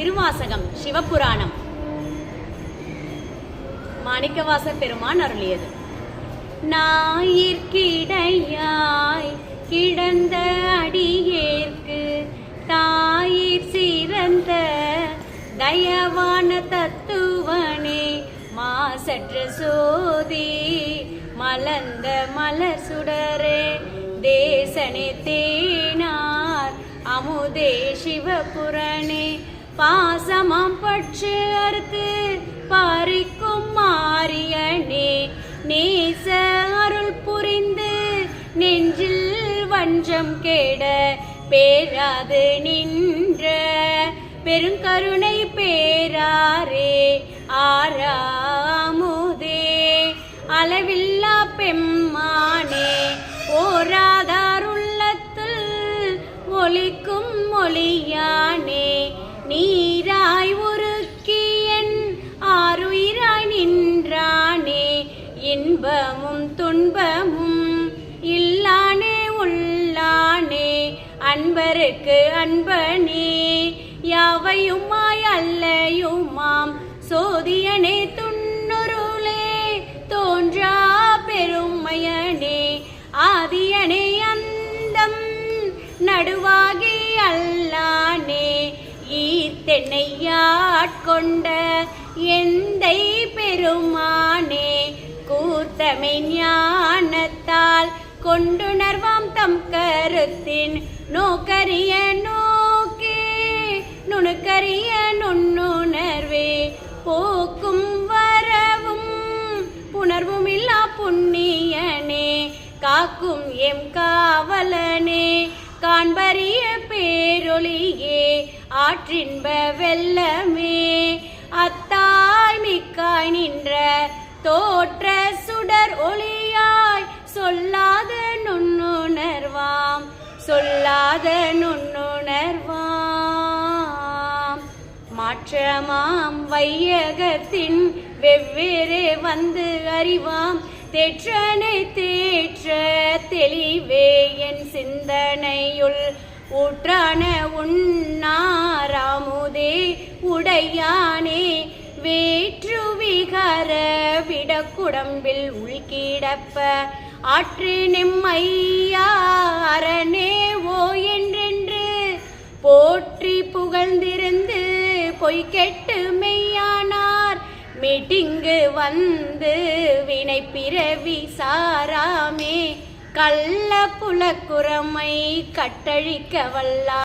திருவாசகம் சிவபுராணம். மாணிக்கவாச பெருமான் அருளியது. ஞாயிற்கிடையாய் கிடந்த அடியேற்கு தாயிற் சிறந்த தயவான தத்துவனே மாசற்ற சோதி மலர்ந்த மலர் சுடரே தேசனே தேனார் அமுதே சிவபுரணே பாசமாம் பற்று அறுத்து பாரிக்கும் மாரியனே. நேச அருள் புரிந்து நெஞ்சில் வஞ்சம் கேட பேராது நின்ற. பெருங்கருணை பேராரே ஆறாமுதே. அளவில்லா பெம்மானே ஓராதாருள்ளத்தில் ஒலிக்கும் மொழியானே. இன்பமும் துன்பமும் இல்லானே உள்ளானே. அன்பருக்கு அன்பனே. யாவையுமாய் அல்லையுமாம்? சோதியனே துண்ணுருளே தோன்றா பெருமையனே. ஆதியனே அந்தம் நடுவாகி அல்லானே. ஈர்த்தென்னையாட்கொண்ட எந்தை பெருமா கூர்த்தமை ஞானத்தால் கொண்டுணர்வாம் தம் கருத்தின் நோக்கரிய நோக்கே நுணுக்கரிய நுண்ணுணர்வே போக்கும் வரவும் புணர்வும் இல்லா புண்ணியனே காக்கும் எம் காவலனே காண்பரிய பேரொளியே ஆற்றின்ப வெள்ளமே அத்தாய் மிக்காய் நின்ற தோற்ற சுடர் ஒளியாய் சொல்லாத நுண்ணுணர்வாம் சொல்லாத நுண்ணுணர்வாம். மாற்றமாம் வையகத்தின் வெவ்வேறு வந்து அறிவாம் தேற்றனை தேற்ற தெளிவே என் சிந்தனையுள் ஊற்றான உண்ணாராமுதே உடையானே வேற்று விகார விடக்குடம்பில் உள்கிடப்ப ஆற்று நெம்மையா ஓ என்றென்று போற்றி புகழ்ந்திருந்து பொய்கெட்டு மெய்யானார். மீட்டிங்கு வந்து வினை பிறவி சாராமே கள்ள புலக்குறமை கட்டழிக்க வல்லா